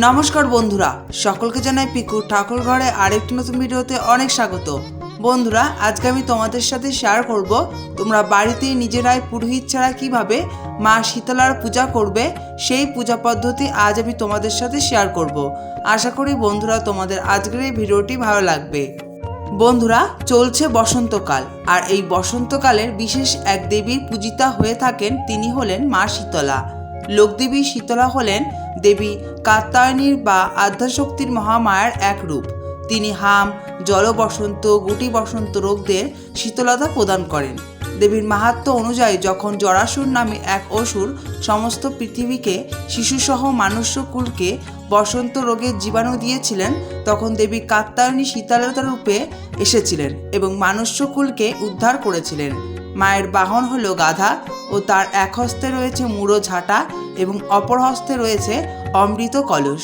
নমস্কার বন্ধুরা, সকলকে জানাই পিকু ঠাকুর ঘরে আরেকটি নতুন ভিডিওতে অনেক স্বাগত। বন্ধুরা, আজকে আমি তোমাদের সাথে শেয়ার করব, তোমরা বাড়িতে নিজেরাই পুরোহিত ছাড়া কীভাবে মা শীতলার পূজা করবে, সেই পূজা পদ্ধতি আজ আমি তোমাদের সাথে শেয়ার করব। আশা করি বন্ধুরা, তোমাদের আজকের এই ভিডিওটি ভালো লাগবে। বন্ধুরা, চলছে বসন্তকাল, আর এই বসন্তকালের বিশেষ এক দেবীর পূজিতা হয়ে থাকেন তিনি হলেন মা শীতলা। লোকদেবী শীতলা হলেন দেবী কাত্তায়নীর বা আধ্যাশক্তির মহামায়ার এক রূপ তিনি হাম জল বসন্ত গুটি বসন্ত রোগদের শীতলতা প্রদান করেন। দেবীর মাহাত্ম্য অনুযায়ী যখন জরাসুর নামে এক অসুর সমস্ত পৃথিবীকে, শিশুসহ মানুষ্যকুলকে বসন্ত রোগের জীবাণু দিয়েছিলেন, তখন দেবী কাত্তায়নী শীতলতা রূপে এসেছিলেন এবং মানুষ্যকুলকে উদ্ধার করেছিলেন। মায়ের বাহন হলো গাধা ও তার এক হস্তে রয়েছে মুড়ো ঝাঁটা এবং অপর হস্তে রয়েছে অমৃত কলস।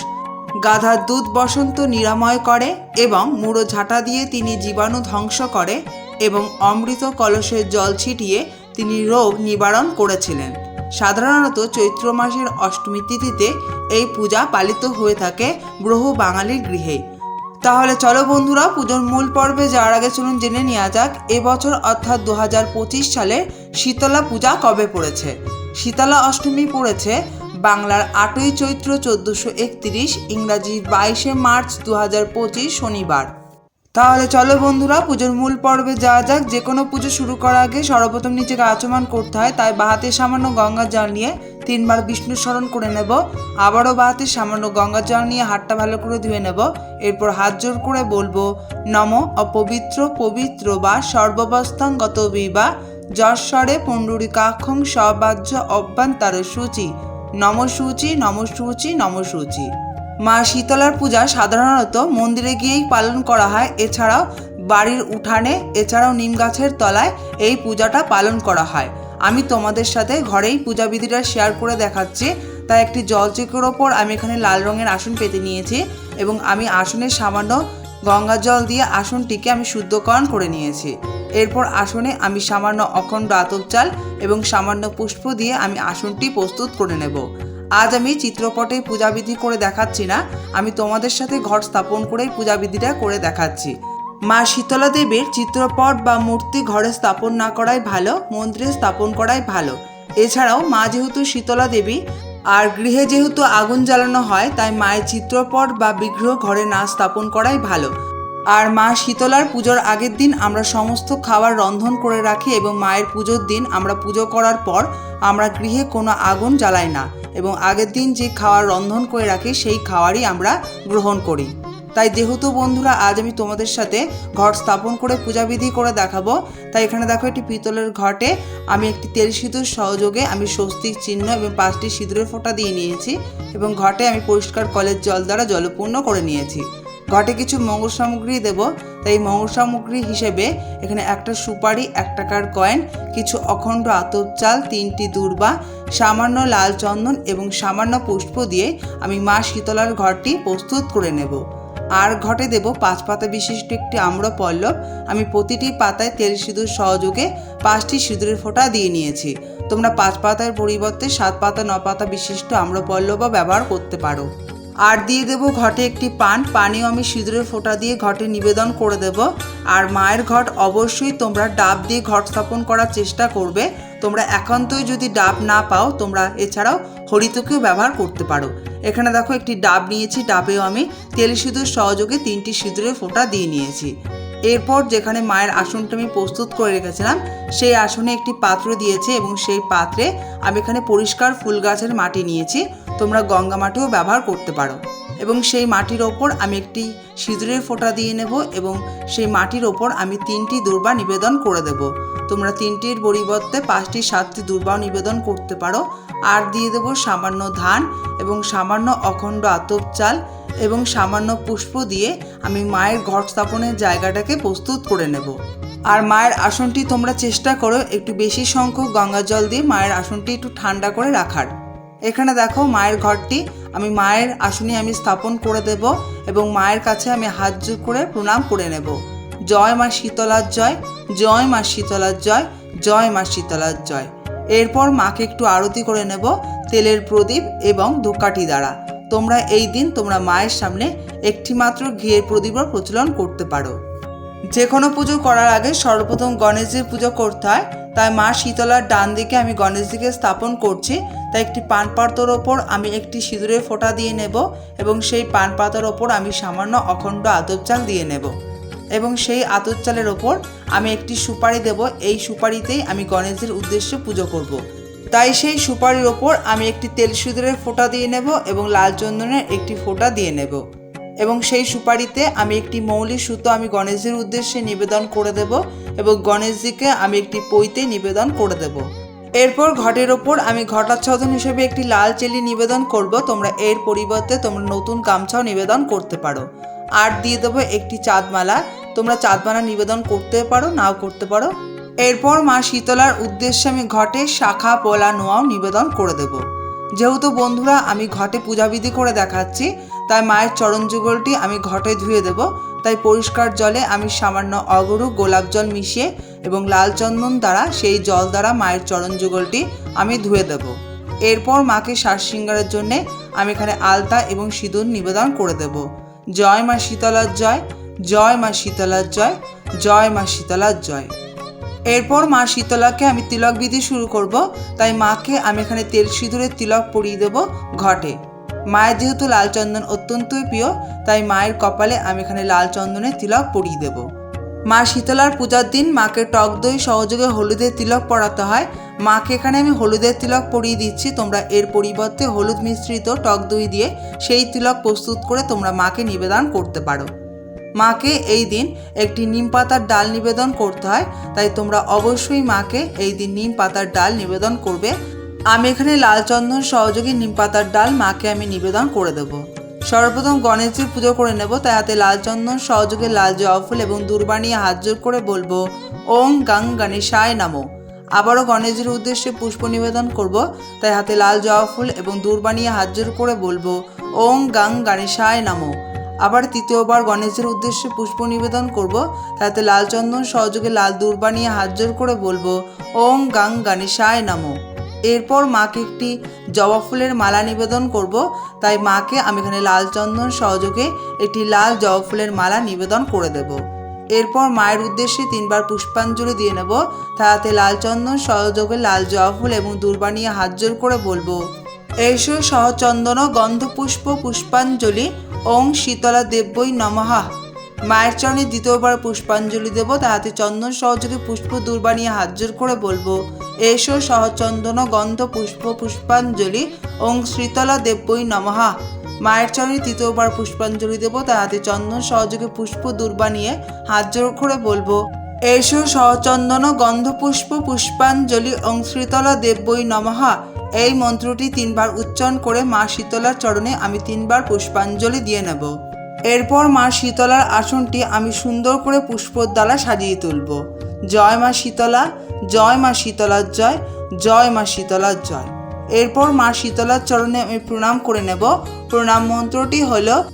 গাধার দুধ বসন্ত নিরাময় করে এবং মুড়ো ঝাঁটা দিয়ে তিনি জীবাণু ধ্বংস করে এবং অমৃত কলসের জল ছিটিয়ে তিনি রোগ নিবারণ করেছিলেন। সাধারণত চৈত্র মাসের অষ্টমী তিথিতে এই পূজা পালিত হয়ে থাকে বহু বাঙালির গৃহে। তাহলে চলো বন্ধুরা, পুজোর মূল পর্বে যাওয়ার আগে চলুন জেনে নেওয়া যাক, এবছর অর্থাৎ দু সালের শীতলা পূজা কবে পড়েছে? শীতলা অষ্টমী পড়েছে বাংলার আটই চৈত্র চোদ্দোশো একত্রিশ ইংরাজির বাইশে মার্চ দু হাজার পঁচিশ শনিবার। তাহলে চলো বন্ধুরা, পুজোর মূল পর্বে যাওয়া যাক, যে কোনো পুজো শুরু করার আগে সর্বপ্রথম নিজেকে আচমান করতে হয়, তাই বাহাতে সামান্য গঙ্গা জল নিয়ে তিনবার বিষ্ণু স্মরণ করে নেব। আবারও বাহাতে সামান্য গঙ্গা জল নিয়ে হাতটা ভালো করে ধুয়ে নেব। এরপর হাত জোর করে বলব, নম অপবিত্র পবিত্র বা সর্ববস্থাঙ্গত বিবা যশ্বরে পুণ্ডরিকাক্ষং সবাজ্য অভ্যন্তর সূচি। নম সূচি নম সূচি নম সূচি। মা শীতলার পূজা সাধারণত মন্দিরে গিয়েই পালন করা হয়। এছাড়াও বাড়ির উঠানে, এছাড়াও নিম গাছের তলায় এই পূজাটা পালন করা হয়। আমি তোমাদের সাথে ঘরেই পূজাবিধিটা শেয়ার করে দেখাচ্ছি। তাই একটি জলচেকের ওপর আমি এখানে লাল রঙের আসন পেতে নিয়েছি এবং আমি আসনের সামান্য গঙ্গা জল দিয়ে আসনটিকে আমি শুদ্ধকরণ করে নিয়েছি। এরপর আসনে আমি সামান্য অখণ্ড আতপ চাল এবং সামান্য পুষ্প দিয়ে আমি আসনটি প্রস্তুত করে নেব। আজ আমি চিত্রপটে পূজাবিধি করে দেখাচ্ছি না, আমি তোমাদের সাথে ঘর স্থাপন করেই পূজাবিধিটা করে দেখাচ্ছি। মা শীতলা দেবীর চিত্রপট বা মূর্তি ঘরে স্থাপন না করাই ভালো, মন্দিরে স্থাপন করাই ভালো। এছাড়াও মা যেহেতু শীতলা দেবী আর গৃহে যেহেতু আগুন জ্বালানো হয়, তাই মায়ের চিত্রপট বা বিগ্রহ ঘরে না স্থাপন করাই ভালো। আর মা শীতলার পুজোর আগের দিন আমরা সমস্ত খাবার রন্ধন করে রাখি এবং মায়ের পুজোর দিন আমরা পুজো করার পর আমরা গৃহে কোনো আগুন জ্বালাই না। এবং আগের দিন যে খাওয়ার রন্ধন করে রাখি, সেই খাওয়ারই আমরা গ্রহণ করি। তাই যেহেতু বন্ধুরা আজ আমি তোমাদের সাথে ঘট স্থাপন করে পূজাবিধি করে দেখাবো, তাই এখানে দেখো একটি পিতলের ঘটে। আমি একটি তেল সিঁদুর সহযোগে আমি স্বস্তিক চিহ্ন এবং পাঁচটি সিঁদুরের ফোঁটা দিয়ে নিয়েছি এবং ঘটে আমি পরিষ্কার কলের জল দ্বারা জলপূর্ণ করে নিয়েছি। ঘটে কিছু মঙ্গল সামগ্রী দেব, তাই মঙ্গল সামগ্রী হিসেবে এখানে একটা সুপারি এক টাকার কয়েন, কিছু অখণ্ড আতপ চাল, তিনটি দূর্বা, সামান্য লাল চন্দন এবং সামান্য পুষ্প দিয়ে আমি মা শীতলার ঘরটি প্রস্তুত করে নেব। আর ঘটে দেব পাঁচ পাতা বিশিষ্ট একটি আম্র পল্লব আমি প্রতিটি পাতায় তেল সিঁদুর সহযোগে পাঁচটি সিঁদুরের ফোঁটা দিয়ে নিয়েছি। তোমরা পাঁচ পাতার পরিবর্তে সাত পাতা, ন পাতা বিশিষ্ট আম্র পল্লবও ব্যবহার করতে পারো। আর দিয়ে দেব ঘটে একটি পান। পানিও আমি সিঁদুরের ফোঁটা দিয়ে ঘটে নিবেদন করে দেব। আর মায়ের ঘট অবশ্যই তোমরা ডাব দিয়ে ঘট স্থাপন করার চেষ্টা করবে। তোমরা একান্তই যদি ডাব না পাও, তোমরা এছাড়াও হরিতকেও ব্যবহার করতে পারো। এখানে দেখো একটি ডাব নিয়েছি, ডাবেও আমি। তেল সিঁদুর সহযোগে তিনটি সিঁদুরের ফোঁটা দিয়ে নিয়েছি। এরপর যেখানে মায়ের আসনটা আমি প্রস্তুত করে রেখেছিলাম, সেই আসনে একটি পাত্র দিয়েছে এবং সেই পাত্রে আমি এখানে পরিষ্কার ফুল গাছের মাটি নিয়েছি। তোমরা গঙ্গা মাটিও ব্যবহার করতে পারো। এবং সেই মাটির ওপর আমি একটি সিঁদুরের ফোঁটা দিয়ে নেব এবং সেই মাটির ওপর আমি তিনটি দুর্বা নিবেদন করে দেব। তোমরা তিনটির পরিবর্তে পাঁচটি, সাতটি দুর্বাও নিবেদন করতে পারো। আর দিয়ে দেব সামান্য ধান এবং সামান্য অখণ্ড আতপ চাল এবং সামান্য পুষ্প দিয়ে আমি মায়ের ঘট স্থাপনের জায়গাটাকে প্রস্তুত করে নেব। আর মায়ের আসনটি তোমরা চেষ্টা করো একটু বেশি সংখ্যক গঙ্গা জল দিয়ে মায়ের আসনটি একটু ঠান্ডা করে রাখার। এখানে দেখো মায়ের ঘরটি, আমি মায়ের আসনে আমি স্থাপন করে দেব এবং মায়ের কাছে আমি হাত জোর করে প্রণাম করে নেব। জয় মা শীতলার জয় জয় মা শীতলার জয় জয় মা শীতলার জয়। এরপর মাকে একটু আরতি করে নেব তেলের প্রদীপ এবং ধূপকাঠি দ্বারা। তোমরা এই দিন তোমরা মায়ের সামনে একটি মাত্র ঘিয়ের প্রদীপও প্রচলন করতে পারো। যে কোনো পুজো করার আগে সর্বপ্রথম গণেশজির পুজো করতে হয়। তাই মা শীতলার ডান দিকে আমি গণেশজিকে স্থাপন করছি। তাই একটি পান পাতার ওপর আমি একটি সিঁদুরের ফোঁটা দিয়ে নেব এবং সেই পান পাতার ওপর আমি সামান্য অখণ্ড আতপ চাল দিয়ে নেব। এবং সেই আতপ চালের ওপর আমি একটি সুপারি দেব। এই সুপারিতেই আমি গণেশজির উদ্দেশ্যে পুজো করব। তাই সেই সুপারির ওপর আমি একটি তেল সিঁদুরের ফোঁটা দিয়ে নেব এবং লাল চন্দনের একটি ফোঁটা দিয়ে নেব। এবং সেই সুপারিতে আমি একটি মৌলি সুতো আমি গণেশজির উদ্দেশ্যে নিবেদন করে দেব এবং গণেশজিকে আমি একটি পইতে নিবেদন করে দেব। এরপর ঘটের ওপর আমি ঘটাচ্ছাদন হিসেবে একটি লাল চেলি নিবেদন করব। তোমরা এর পরিবর্তে তোমরা নতুন গামছাও নিবেদন করতে পারো। আর দিয়ে দেবো একটি চাঁদমালা। তোমরা চাঁদমালা নিবেদন করতে পারো, নাও করতে পারো। এরপর মা শীতলার উদ্দেশ্যে আমি ঘটে শাখা, পোলা, নোয়াও নিবেদন করে দেবো। যেহেতু বন্ধুরা, আমি ঘটে পূজাবিধি করে দেখাচ্ছি, তাই মায়ের চরণ যুগলটি আমি ঘটে ধুয়ে দেব। তাই পরিষ্কার জলে আমি সামান্য অগরু, গোলাপ জল মিশিয়ে এবং লাল চন্দন দ্বারা, সেই জল দ্বারা মায়ের চরণ যুগলটি আমি ধুয়ে দেব। এরপর মাকে শ্বাস সিঙ্গারের জন্যে আমি এখানে আলতা এবং সিঁদুর নিবেদন করে দেব। জয় মা শীতলার জয় জয় মা শীতলার জয় জয় মা শীতলার জয়। এরপর মা শীতলাকে আমি তিলক বিধি শুরু করব, তাই মাকে আমি এখানে তেল সিঁদুরের তিলক পরিয়ে দেব ঘটে। মায়ের যেহেতু লাল চন্দন অত্যন্তই প্রিয়, তাই মায়ের কপালে আমি এখানে লাল চন্দনের তিলক পরিয়ে দেব। মা শীতলার পূজার দিন মাকে টক দই সহযোগে হলুদের তিলক পরাতে হয়। মাকে এখানে আমি হলুদের তিলক পরিয়ে দিচ্ছি, তোমরা এর পরিবর্তে হলুদ মিশ্রিত টক দই দিয়ে সেই তিলক প্রস্তুত করে তোমরা মাকে নিবেদন করতে পারো। মাকে এই দিন একটি নিম পাতার ডাল নিবেদন করতে হয়, তাই তোমরা অবশ্যই মাকে এই দিন নিম পাতার ডাল নিবেদন করবে। আমি এখানে লাল চন্দন সহযোগী নিম পাতার ডাল মাকে আমি নিবেদন করে দেব। সর্বপ্রথম গণেশজির পুজো করে নেব, তাই হাতে লাল চন্দন সহযোগে লাল জবা ফুল এবং দুর্বাণী হাত জোর করে বলব ওং গাং গণেশায় নামো। আবারও গণেশজির উদ্দেশ্যে পুষ্প নিবেদন করব, তাই হাতে লাল জবা ফুল এবং দূরবানিয়ে হাত জোর করে বলব ওং গাং গণেশায় নামো। আবার তৃতীয়বার গণেশের উদ্দেশ্যে পুষ্প নিবেদন করব। তাতে লাল চন্দন সহযোগে লাল দূর বানিয়ে হাত জোর করে বলব ওং গাং গণেশায় নামো। এরপর মাকে একটি জবা ফুলের মালা নিবেদন করব। তাই মাকে আমি এখানে লাল চন্দন সহযোগে একটি লাল জবা ফুলের মালা নিবেদন করে দেব। এরপর মায়ের উদ্দেশ্যে তিনবার পুষ্পাঞ্জলি দিয়ে নেব। তাতে লাল চন্দন সহযোগে লাল জবা ফুল এবং দূরবানিয়ে হাত জোর করে বলব এসো সহচন্দন গন্ধপুষ্প পুষ্পাঞ্জলি ওং শীতলা দেব্যই নমহা মায়ের চরণে দ্বিতীয়বার পুষ্পাঞ্জলি দেব, তাহাতে চন্দন সহযোগে পুষ্প দূর বানিয়ে হাত জোর করে বলব এসো সহচন্দন গন্ধ পুষ্প পুষ্পাঞ্জলি ওং শীতলা দেব্যই নমহা মায়ের চরণে তৃতীয়বার পুষ্পাঞ্জলি দেব, তাহাতে চন্দন সহযোগে পুষ্প দূর বানিয়ে হাত জোর করে বলব এসো সহচন্দন গন্ধ পুষ্প পুষ্পাঞ্জলি ওং শীতলা দেব্যই নমহা এই মন্ত্রটি তিনবার উচ্চারণ করে মা শীতলার চরণে আমি তিনবার পুষ্পাঞ্জলি দিয়ে নেব। এরপর মা শীতলার আসনটি আমি সুন্দর করে পুষ্পর দ্বারা সাজিয়ে তুলব। জয় মা শীতলা, জয় মা শীতলার জয় জয় মা শীতলার জয়। এরপর মা শীতলার চরণে আমি প্রণাম করে নেব। প্রণাম মন্ত্রটি হলো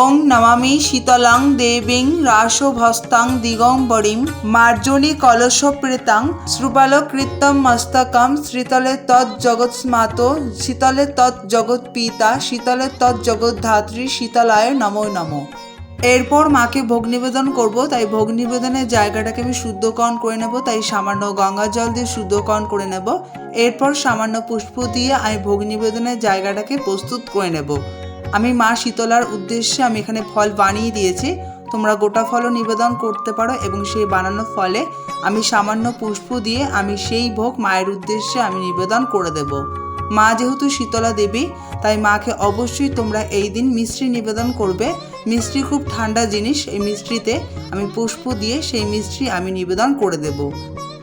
ওং নমামি শীতলাং দেবীং রাসভস্তাং দিগম্বরীং মার্জনী কলশপ্রেতাং শ্রুবালকৃতম মস্তকম শ্রীতলে তৎজগৎস্মাত শীতলে তৎজগৎ পিতা শীতলে তৎজগৎধাত্রী শীতলায় নমো নমো। এরপর মাকে ভোগ নিবেদন করব, তাই ভোগ নিবেদনের জায়গাটাকে আমি শুদ্ধকরণ করে নেব, তাই সামান্য গঙ্গা জল দিয়ে শুদ্ধকরণ করে নেব। এরপর সামান্য পুষ্প দিয়ে আমি ভোগ নিবেদনের জায়গাটাকে প্রস্তুত করে নেব। আমি মা শীতলার উদ্দেশ্যে আমি এখানে ফল বানিয়ে দিয়েছি। তোমরা গোটা ফলও নিবেদন করতে পারো এবং সেই বানানো ফলে আমি সামান্য পুষ্প দিয়ে আমি সেই ভোগ মায়ের উদ্দেশ্যে আমি নিবেদন করে দেব। মা যেহেতু শীতলা দেবী, তাই মাকে অবশ্যই তোমরা এই দিন মিষ্টি নিবেদন করবে। মিষ্টি খুব ঠান্ডা জিনিস, এই মিষ্টিতে আমি পুষ্প দিয়ে সেই মিষ্টি আমি নিবেদন করে দেব।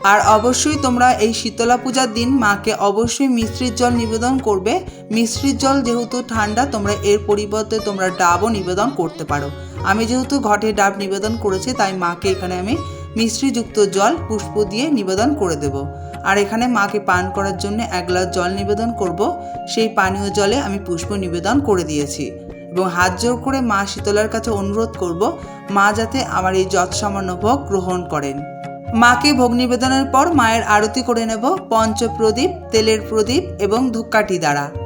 আর অবশ্যই তোমরা এই শীতলা পূজার দিন মাকে অবশ্যই মিশ্রির জল নিবেদন করবে। মিশ্রির জল যেহেতু ঠান্ডা, তোমরা এর পরিবর্তে তোমরা ডাবও নিবেদন করতে পারো। আমি যেহেতু ঘটে ডাব নিবেদন করেছি, তাই মাকে এখানে আমি মিশ্রিযুক্ত জল, পুষ্প দিয়ে নিবেদন করে দেব। আর এখানে মাকে পান করার জন্য এক গ্লাস জল নিবেদন করব। সেই পানীয় জলে আমি পুষ্প নিবেদন করে দিয়েছি। এবং হাত জোর করে মা শীতলার কাছে অনুরোধ করব, মা যাতে আমার এই যৎসামান্য ভোগ গ্রহণ করেন। মাকে ভোগ নিবেদনের পর মায়ের আরতি করে নেব পঞ্চপ্রদীপ তেলের প্রদীপ এবং ধূপকাঠি দ্বারা।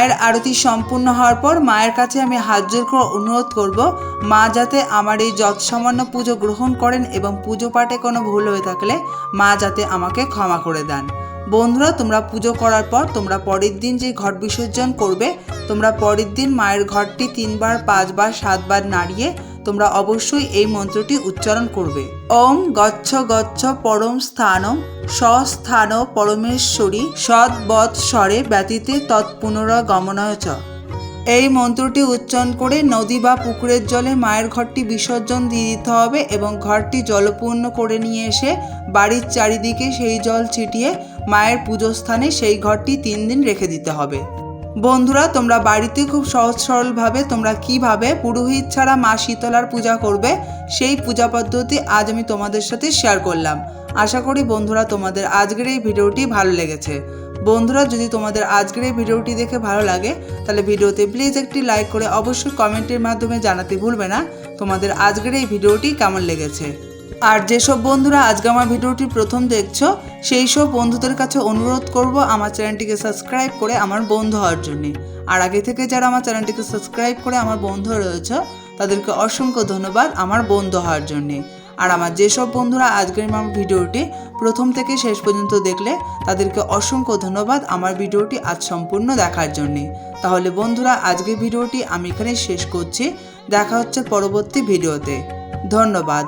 মায়ের আরতি সম্পূর্ণ হওয়ার পর মায়ের কাছে আমি হাত জোর করে অনুরোধ করব, মা যাতে আমার এই যত সামান্য পুজো গ্রহণ করেন এবং পুজো পাঠে কোনো ভুল হয়ে থাকলে মা যাতে আমাকে ক্ষমা করে দেন। বন্ধুরা, তোমরা পুজো করার পর তোমরা পরের দিন যে ঘট বিসর্জন করবে, তোমরা পরের দিন মায়ের ঘরটি তিনবার, পাঁচবার, সাতবার নাড়িয়ে তোমরা অবশ্যই এই মন্ত্রটি উচ্চারণ করবে। ওম গচ্ছ গচ্ছ পরম স্থানম স্বস্থান পরমেশ্বরী সৎবৎ স্বরে ব্যতীতে তৎপুনরাগমনয় চ। এই মন্ত্রটি উচ্চারণ করে নদী বা পুকুরের জলে মায়ের ঘরটি বিসর্জন দিয়ে দিতে হবে এবং ঘরটি জলপূর্ণ করে নিয়ে এসে বাড়ির চারিদিকে সেই জল ছিটিয়ে মায়ের পুজো স্থানে সেই ঘরটি তিন দিন রেখে দিতে হবে। বন্ধুরা, তোমরা বাড়িতে খুব সহজ সরলভাবে তোমরা কীভাবে পুরোহিত ছাড়া মা শীতলার পূজা করবে, সেই পূজা পদ্ধতি আজ আমি তোমাদের সাথে শেয়ার করলাম। আশা করি বন্ধুরা, তোমাদের আজকের এই ভিডিওটি ভালো লেগেছে। বন্ধুরা, যদি তোমাদের আজকের এই ভিডিওটি দেখে ভালো লাগে, তাহলে ভিডিওতে প্লিজ একটি লাইক করে অবশ্যই কমেন্টের মাধ্যমে জানাতে ভুলবে না। তোমাদের আজকের এই ভিডিওটি কেমন লেগেছে? আর যেসব বন্ধুরা আজকে আমার ভিডিওটি প্রথম দেখছ, সেই সব বন্ধুদের কাছে অনুরোধ করব আমার চ্যানেলটিকে সাবস্ক্রাইব করে আমার বন্ধু হওয়ার জন্য। আর আগে থেকে যারা আমার চ্যানেলটিকে সাবস্ক্রাইব করে আমার বন্ধু রয়েছে, তাদেরকে অসংখ্য ধন্যবাদ আমার বন্ধু হওয়ার জন্যে। আর আমার যেসব বন্ধুরা আজকের আমার ভিডিওটি প্রথম থেকে শেষ পর্যন্ত দেখলে, তাদেরকে অসংখ্য ধন্যবাদ আমার ভিডিওটি আজ সম্পূর্ণ দেখার জন্যে। তাহলে বন্ধুরা, আজকের ভিডিওটি আমি এখানে শেষ করছি। দেখা হচ্ছে পরবর্তী ভিডিওতে। ধন্যবাদ।